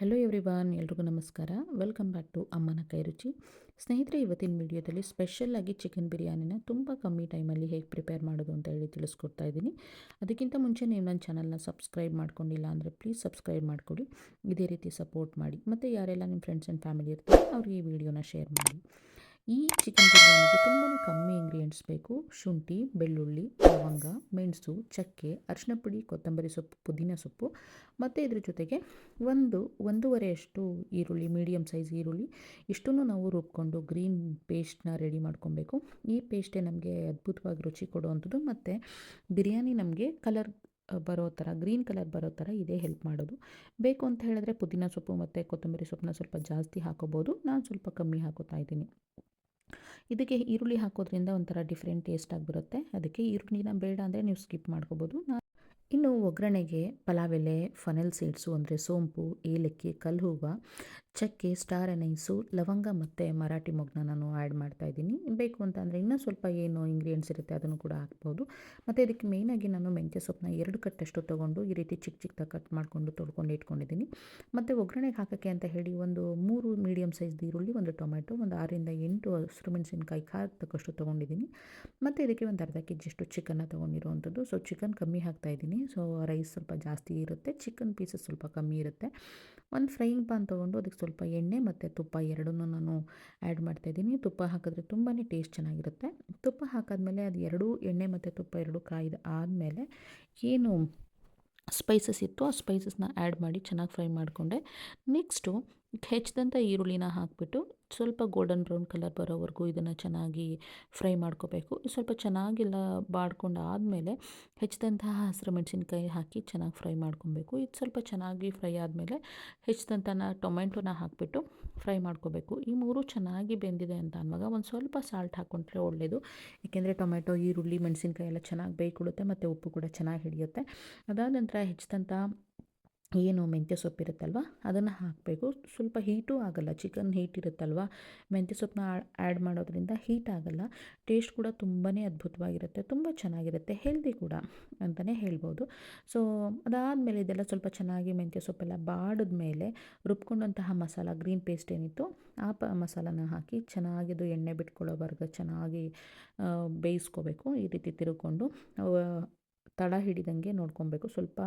Hello everyone ಎಲ್ರಿಗೂ ನಮಸ್ಕಾರ. Welcome back to ಅಮ್ಮನ ಕೈ ರುಚಿ. ಸ್ನೇಹಿತರೆ, ಇವತ್ತಿನ ವಿಡಿಯೋದಲ್ಲಿ ಸ್ಪೆಷಲ್ಲಾಗಿ ಚಿಕನ್ ಬಿರಿಯಾನಿನ ತುಂಬ ಕಮ್ಮಿ ಟೈಮಲ್ಲಿ ಹೇಗೆ ಪ್ರಿಪೇರ್ ಮಾಡೋದು ಅಂತ ಹೇಳಿ ತಿಳಿಸ್ಕೊಡ್ತಾ ಇದ್ದೀನಿ. ಅದಕ್ಕಿಂತ ಮುಂಚೆ ನೀವು ನನ್ನ ಚಾನಲ್ನ ಸಬ್ಸ್ಕ್ರೈಬ್ ಮಾಡ್ಕೊಂಡಿಲ್ಲ ಅಂದರೆ ಪ್ಲೀಸ್ ಸಬ್ಸ್ಕ್ರೈಬ್ ಮಾಡಿಕೊಡಿ. ಇದೇ ರೀತಿ ಸಪೋರ್ಟ್ ಮಾಡಿ. ಮತ್ತು ಯಾರೆಲ್ಲ ನಿಮ್ಮ ಫ್ರೆಂಡ್ಸ್ ಆ್ಯಂಡ್ ಫ್ಯಾಮಿಲಿ ಇರ್ತಾರೆ, ಅವ್ರಿಗೆ ಈ ವಿಡಿಯೋನ ಶೇರ್ ಮಾಡಿ. ಈ ಚಿಕನ್ ಬಿರಿಯಾನಿಗೆ ತುಂಬಾ ಕಮ್ಮಿ ಇಂಗ್ರೀಡಿಯೆಂಟ್ಸ್ ಬೇಕು. ಶುಂಠಿ, ಬೆಳ್ಳುಳ್ಳಿ, ಲವಂಗ, ಮೆಣಸು, ಚಕ್ಕೆ ಅರಿಶಿನ ಪುಡಿ, ಕೊತ್ತಂಬರಿ ಸೊಪ್ಪು, ಪುದೀನ ಸೊಪ್ಪು. ಮತ್ತು ಇದ್ರ ಜೊತೆಗೆ ಒಂದು ಒಂದೂವರೆಯಷ್ಟು ಈರುಳ್ಳಿ ಮೀಡಿಯಮ್ ಸೈಜ್ ಈರುಳ್ಳಿ, ಇಷ್ಟನ್ನು ನಾವು ರುಬ್ಕೊಂಡು ಗ್ರೀನ್ ಪೇಸ್ಟ್ನ ರೆಡಿ ಮಾಡ್ಕೊಬೇಕು. ಈ ಪೇಸ್ಟೇ ನಮಗೆ ಅದ್ಭುತವಾಗಿ ರುಚಿ ಕೊಡುವಂಥದ್ದು. ಮತ್ತು ಬಿರಿಯಾನಿ ನಮಗೆ ಕಲರ್ ಬರೋ ಥರ ಗ್ರೀನ್ ಕಲರ್ ಬರೋ ಥರ ಇದೇ ಹೆಲ್ಪ್ ಮಾಡೋದು. ಬೇಕು ಅಂತ ಹೇಳಿದ್ರೆ ಪುದೀನ ಸೊಪ್ಪು ಮತ್ತು ಕೊತ್ತಂಬರಿ ಸೊಪ್ಪನ್ನ ಸ್ವಲ್ಪ ಜಾಸ್ತಿ ಹಾಕೋಬೋದು. ನಾನು ಸ್ವಲ್ಪ ಕಮ್ಮಿ ಹಾಕೋತಾ ಇದ್ದೀನಿ. ಇದಕ್ಕೆ ಈರುಳ್ಳಿ ಹಾಕೋದ್ರಿಂದ ಒಂಥರ ಡಿಫ್ರೆಂಟ್ ಟೇಸ್ಟ್ ಆಗಿಬಿರುತ್ತೆ ಅದಕ್ಕೆ ಈರುಳ್ಳಿನ ಬೇಡ ಅಂದರೆ ನೀವು ಸ್ಕಿಪ್ ಮಾಡ್ಕೋಬೋದು. ಇನ್ನು ಒಗ್ಗರಣೆಗೆ ಪಲಾವ್ ಎಲೆ ಫನೆಲ್ ಸೀಡ್ಸು ಅಂದರೆ ಸೋಂಪು, ಏಲಕ್ಕಿ, ಕಲ್ಹೂವು ಚಕ್ಕೆ, ಸ್ಟಾರ್ ಅನೈಸು, ಲವಂಗ ಮತ್ತು ಮರಾಠಿ ಮೊಗ್ಗನ್ನ ನಾನು ಆ್ಯಡ್ ಮಾಡ್ತಾಯಿದ್ದೀನಿ ಬೇಕು ಅಂತ ಅಂದರೆ ಇನ್ನೂ ಸ್ವಲ್ಪ ಏನು ಇಂಗ್ರೀಡಿಯೆಂಟ್ಸ್ ಇರುತ್ತೆ ಅದನ್ನು ಕೂಡ ಹಾಕ್ಬೋದು. ಮತ್ತು ಇದಕ್ಕೆ ಮೇಯ್ನಾಗಿ ನಾನು ಮೆಂತ್ಯ ಸೊಪ್ಪನ್ನ ಎರಡು ಕಟ್ಟಷ್ಟು ತೊಗೊಂಡು ಈ ರೀತಿ ಚಿಕ್ಕ ಚಿಕ್ಕದಾಗಿ ಕಟ್ ಮಾಡಿಕೊಂಡು ತೊಳ್ಕೊಂಡು ಇಟ್ಕೊಂಡಿದ್ದೀನಿ. ಮತ್ತು ಒಗ್ಗರಣೆಗೆ ಹಾಕೋಕ್ಕೆ ಅಂತ ಹೇಳಿ ಒಂದು ಮೂರು ಮೀಡಿಯಮ್ ಸೈಜ್ ಈರುಳ್ಳಿ, ಒಂದು ಟೊಮೆಟೊ ಒಂದು ಆರರಿಂದ ಎಂಟು ಹಸಿರು ಮೆಣಸಿನ್ಕಾಯಿ ಖಾರ ತಕ್ಕಷ್ಟು ತೊಗೊಂಡಿದ್ದೀನಿ. ಮತ್ತು ಇದಕ್ಕೆ ಒಂದು ಅರ್ಧ ಕೆ ಜಿಷ್ಟು ಚಿಕನ್ನ ತೊಗೊಂಡಿರುವಂಥದ್ದು. ಸೊ ಚಿಕನ್ ಕಮ್ಮಿ ಹಾಕ್ತಾಯಿದ್ದೀನಿ ಸೊ ರೈಸ್ ಸ್ವಲ್ಪ ಜಾಸ್ತಿ ಇರುತ್ತೆ. ಚಿಕನ್ ಪೀಸಸ್ ಸ್ವಲ್ಪ ಕಮ್ಮಿ ಇರುತ್ತೆ. ಒಂದು ಫ್ರೈಯಿಂಗ್ ಪಾನ್ ತೊಗೊಂಡು ಅದಕ್ಕೆ ಸ್ವಲ್ಪ ಎಣ್ಣೆ ಮತ್ತು ತುಪ್ಪ ಎರಡನ್ನೂ ನಾನು ಆ್ಯಡ್ ಮಾಡ್ತಾಯಿದ್ದೀನಿ ತುಪ್ಪ ಹಾಕಿದ್ರೆ ತುಂಬಾ ಟೇಸ್ಟ್ ಚೆನ್ನಾಗಿರುತ್ತೆ. ತುಪ್ಪ ಹಾಕಾದ್ಮೇಲೆ ಅದು ಎರಡೂ ಎಣ್ಣೆ ಮತ್ತು ತುಪ್ಪ ಎರಡೂ ಕಾಯ್ದು ಆದಮೇಲೆ ಏನು ಸ್ಪೈಸಸ್ ಇತ್ತು ಆ ಸ್ಪೈಸಸ್ನ ಆ್ಯಡ್ ಮಾಡಿ ಚೆನ್ನಾಗಿ ಫ್ರೈ ಮಾಡಿಕೊಂಡೆ. ನೆಕ್ಸ್ಟು ಹೆಚ್ಚಿದಂಥ ಈರುಳ್ಳಿನ ಹಾಕಿಬಿಟ್ಟು ಸ್ವಲ್ಪ ಗೋಲ್ಡನ್ ಬ್ರೌನ್ ಕಲರ್ ಬರೋವರೆಗೂ ಇದನ್ನು ಚೆನ್ನಾಗಿ ಫ್ರೈ ಮಾಡ್ಕೋಬೇಕು. ಸ್ವಲ್ಪ ಚೆನ್ನಾಗಿಲ್ಲ ಬಾಡ್ಕೊಂಡು ಆದಮೇಲೆ ಹೆಚ್ಚಿದಂತಹ ಹಸಿರು ಮೆಣಸಿನ್ಕಾಯಿ ಹಾಕಿ ಚೆನ್ನಾಗಿ ಫ್ರೈ ಮಾಡ್ಕೊಬೇಕು. ಇದು ಸ್ವಲ್ಪ ಚೆನ್ನಾಗಿ ಫ್ರೈ ಆದಮೇಲೆ ಹೆಚ್ಚಿದಂಥ ಟೊಮೆಟೊನ ಹಾಕಿಬಿಟ್ಟು ಫ್ರೈ ಮಾಡ್ಕೋಬೇಕು. ಈ ಮೂರು ಚೆನ್ನಾಗಿ ಬೆಂದಿದೆ ಅಂತ ಅನ್ನುವಾಗ ಒಂದು ಸ್ವಲ್ಪ ಸಾಲ್ಟ್ ಹಾಕ್ಕೊಂಡ್ರೆ ಒಳ್ಳೆಯದು ಏಕೆಂದರೆ ಟೊಮೆಟೊ ಈರುಳ್ಳಿ, ಮೆಣಸಿನ್ಕಾಯಿ ಎಲ್ಲ ಚೆನ್ನಾಗಿ ಬೇಯ್ಕೊಳ್ಳುತ್ತೆ ಮತ್ತು ಉಪ್ಪು ಕೂಡ ಚೆನ್ನಾಗಿ ಹಿಡಿಯುತ್ತೆ. ಅದಾದ ನಂತರ ಹೆಚ್ಚಿದಂಥ ಏನು ಮೆಂತ್ಯ ಸೊಪ್ಪು ಇರುತ್ತಲ್ವ? ಅದನ್ನು ಹಾಕಬೇಕು. ಸ್ವಲ್ಪ ಹೀಟೂ ಆಗಲ್ಲ. ಚಿಕನ್ ಹೀಟ್ ಇರುತ್ತಲ್ವ? ಮೆಂತ್ಯ ಸೊಪ್ಪನ್ನ ಆ್ಯಡ್ ಮಾಡೋದ್ರಿಂದ ಹೀಟ್ ಆಗಲ್ಲ. ಟೇಸ್ಟ್ ಕೂಡ ತುಂಬಾ ಅದ್ಭುತವಾಗಿರುತ್ತೆ. ತುಂಬ ಚೆನ್ನಾಗಿರುತ್ತೆ. ಹೆಲ್ದಿ ಕೂಡ ಅಂತಲೇ ಹೇಳ್ಬೋದು. ಸೊ, ಅದಾದಮೇಲೆ ಇದೆಲ್ಲ ಸ್ವಲ್ಪ ಚೆನ್ನಾಗಿ ಮೆಂತ್ಯ ಸೊಪ್ಪೆಲ್ಲ ಬಾಡಿದ ಮೇಲೆ ರುಬ್ಕೊಂಡಂತಹ ಮಸಾಲ, ಗ್ರೀನ್ ಪೇಸ್ಟ್ ಏನಿತ್ತು ಆ ಪ, ಮಸಾಲನ ಹಾಕಿ ಚೆನ್ನಾಗಿದು ಎಣ್ಣೆ ಬಿಟ್ಕೊಳ್ಳೋವರೆಗೂ ಚೆನ್ನಾಗಿ ಬೇಯಿಸ್ಕೋಬೇಕು. ಈ ರೀತಿ ತಿರುಕೊಂಡು ತಳ ಹಿಡಿದಂಗೆ ನೋಡ್ಕೊಬೇಕು. ಸ್ವಲ್ಪ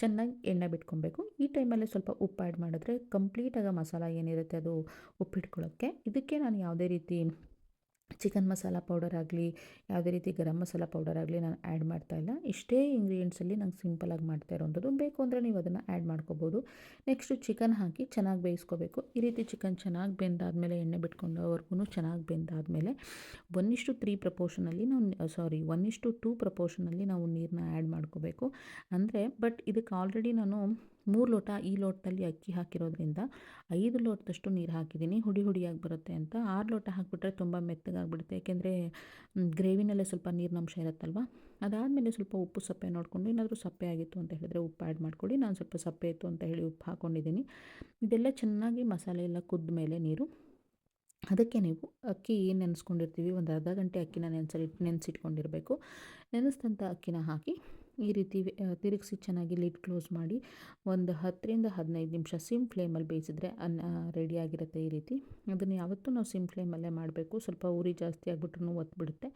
ಚೆನ್ನಾಗಿ ಎಣ್ಣೆ ಬಿಟ್ಕೊಬೇಕು. ಈ ಟೈಮಲ್ಲಿ ಸ್ವಲ್ಪ ಉಪ್ಪು ಆ್ಯಡ್ ಮಾಡಿದ್ರೆ ಕಂಪ್ಲೀಟಾಗಿ ಮಸಾಲ ಏನಿರುತ್ತೆ ಅದು ಉಪ್ಪಿಟ್ಕೊಳ್ಳೋಕ್ಕೆ. ಇದಕ್ಕೆ ನಾನು ಯಾವುದೇ ರೀತಿ ಚಿಕನ್ ಮಸಾಲ ಪೌಡರ್ ಆಗಲಿ, ಯಾವುದೇ ರೀತಿ ಗರಂ ಮಸಾಲ ಪೌಡರ್ ಆಗಲಿ ನಾನು ಆ್ಯಡ್ ಮಾಡ್ತಾಯಿಲ್ಲ ಇಷ್ಟೇ ಇಂಗ್ರೀಡಿಯೆಂಟ್ಸಲ್ಲಿ ನಂಗೆ ಸಿಂಪಲಾಗಿ ಮಾಡ್ತಾ ಇರೋವಂಥದ್ದು ಬೇಕು ಅಂದರೆ ನೀವು ಅದನ್ನು ಆ್ಯಡ್ ಮಾಡ್ಕೋಬೋದು. ನೆಕ್ಸ್ಟು ಚಿಕನ್ ಹಾಕಿ ಚೆನ್ನಾಗಿ ಬೇಯಿಸ್ಕೋಬೇಕು. ಈ ರೀತಿ ಚಿಕನ್ ಚೆನ್ನಾಗಿ ಬೆಂದಾದಮೇಲೆ, ಎಣ್ಣೆ ಬಿಟ್ಕೊಂಡವರೆಗೂ ಚೆನ್ನಾಗಿ ಬೆಂದಾದಮೇಲೆ ಒನ್ ಇಷ್ಟು ತ್ರೀ ಪ್ರಪೋರ್ಷನಲ್ಲಿ ನಾವು ಸಾರಿ ಒನ್ ಇಷ್ಟು ಟೂ ಪ್ರಪೋರ್ಷನಲ್ಲಿ ನಾವು ನೀರನ್ನ ಆ್ಯಡ್ ಮಾಡ್ಕೋಬೇಕು. ಅಂದರೆ ಬಟ್ ಇದಕ್ಕೆ ಆಲ್ರೆಡಿ ನಾನು ಮೂರು ಲೋಟ ಈ ಲೋಟದಲ್ಲಿ ಅಕ್ಕಿ ಹಾಕಿರೋದ್ರಿಂದ ಐದು ಲೋಟದಷ್ಟು ನೀರು ಹಾಕಿದ್ದೀನಿ. ಹುಡಿ ಹುಡಿಯಾಗಿ ಬರುತ್ತೆ ಅಂತ. ಆರು ಲೋಟ ಹಾಕಿಬಿಟ್ರೆ ತುಂಬ ಮೆತ್ತಗಾಗ್ಬಿಡುತ್ತೆ. ಯಾಕೆಂದರೆ ಗ್ರೇವಿನಲ್ಲೇ ಸ್ವಲ್ಪ ನೀರಿನಂಶ ಇರುತ್ತಲ್ವ? ಅದಾದಮೇಲೆ ಸ್ವಲ್ಪ ಉಪ್ಪು ಸಪ್ಪೆ ನೋಡಿಕೊಂಡು ಏನಾದರೂ ಸಪ್ಪೆ ಆಗಿತ್ತು ಅಂತ ಹೇಳಿದ್ರೆ ಉಪ್ಪು ಆ್ಯಡ್ ಮಾಡ್ಕೊಳ್ಳಿ. ನಾನು ಸ್ವಲ್ಪ ಸಪ್ಪೆ ಇತ್ತು ಅಂತ ಹೇಳಿ ಉಪ್ಪು ಹಾಕ್ಕೊಂಡಿದ್ದೀನಿ ಇದೆಲ್ಲ ಚೆನ್ನಾಗಿ ಮಸಾಲೆ ಎಲ್ಲ ಕುದ್ದ ಮೇಲೆ ನೀರು. ಅದಕ್ಕೆ ನೀವು ಅಕ್ಕಿ ನೆನೆಸ್ಕೊಂಡಿರ್ತೀವಿ? ಒಂದು ಅರ್ಧ ಗಂಟೆ ಅಕ್ಕಿನ ನೆನೆಸಿ ನೆನೆಸಿಟ್ಕೊಂಡಿರಬೇಕು. ನೆನೆಸಿದಂಥ ಅಕ್ಕಿನ ಹಾಕಿ ಈ ರೀತಿ ತಿರುಗಿಸಿ ಚೆನ್ನಾಗಿ ಲಿಡ್ ಕ್ಲೋಸ್ ಮಾಡಿ ಒಂದು ಹತ್ತರಿಂದ ಹದಿನೈದು ನಿಮಿಷ ಸಿಮ್ ಫ್ಲೇಮಲ್ಲಿ ಬೇಯಿಸಿದ್ರೆ ಅನ್ನ ರೆಡಿಯಾಗಿರುತ್ತೆ ಈ ರೀತಿ. ಅದನ್ನು ಯಾವತ್ತೂ ನಾವು ಸಿಮ್ ಫ್ಲೇಮಲ್ಲೇ ಮಾಡಬೇಕು. ಸ್ವಲ್ಪ ಉರಿ ಜಾಸ್ತಿ ಆಗಿಬಿಟ್ರೂ ಒತ್ಬಿಡುತ್ತೆ.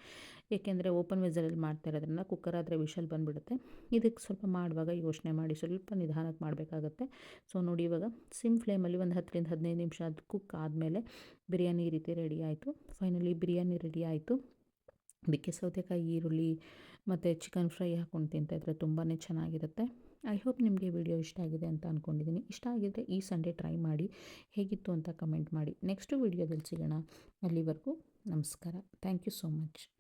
ಏಕೆಂದರೆ ಓಪನ್ ವೆಸಲಲ್ಲಿ ಮಾಡ್ತಾ ಇರೋದ್ರಿಂದ ಕುಕ್ಕರ್ ಆದರೆ ವಿಷಲ್ ಬಂದುಬಿಡುತ್ತೆ. ಇದಕ್ಕೆ ಸ್ವಲ್ಪ ಮಾಡುವಾಗ ಯೋಚನೆ ಮಾಡಿ ಸ್ವಲ್ಪ ನಿಧಾನಕ್ಕೆ ಮಾಡಬೇಕಾಗತ್ತೆ. ಸೊ ನೋಡಿ ಇವಾಗ ಸಿಮ್ ಫ್ಲೇಮಲ್ಲಿ ಒಂದು ಹತ್ತರಿಂದ ಹದಿನೈದು ನಿಮಿಷ ಅದು ಕುಕ್ ಆದಮೇಲೆ ಬಿರಿಯಾನಿ ಈ ರೀತಿ ರೆಡಿ ಆಯಿತು. ಫೈನಲಿ ಬಿರಿಯಾನಿ ರೆಡಿ ಆಯಿತು. ಅದಕ್ಕೆ ಸೌತೆಕಾಯಿ, ಈರುಳ್ಳಿ ಮತ್ತು ಚಿಕನ್ ಫ್ರೈ ಹಾಕ್ಕೊಂಡು ತಿಂತಾಯಿದ್ರೆ ತುಂಬಾ ಚೆನ್ನಾಗಿರುತ್ತೆ. ಐ ಹೋಪ್ ನಿಮಗೆ ವಿಡಿಯೋ ಇಷ್ಟ ಆಗಿದೆ ಅಂತ ಅಂದ್ಕೊಂಡಿದ್ದೀನಿ ಇಷ್ಟ ಆಗಿದ್ದರೆ ಈ ಸಂಡೇ ಟ್ರೈ ಮಾಡಿ, ಹೇಗಿತ್ತು ಅಂತ ಕಮೆಂಟ್ ಮಾಡಿ. ನೆಕ್ಸ್ಟು ವಿಡಿಯೋದಲ್ಲಿ ಸಿಗೋಣ. ಅಲ್ಲಿವರೆಗೂ ನಮಸ್ಕಾರ. Thank you so much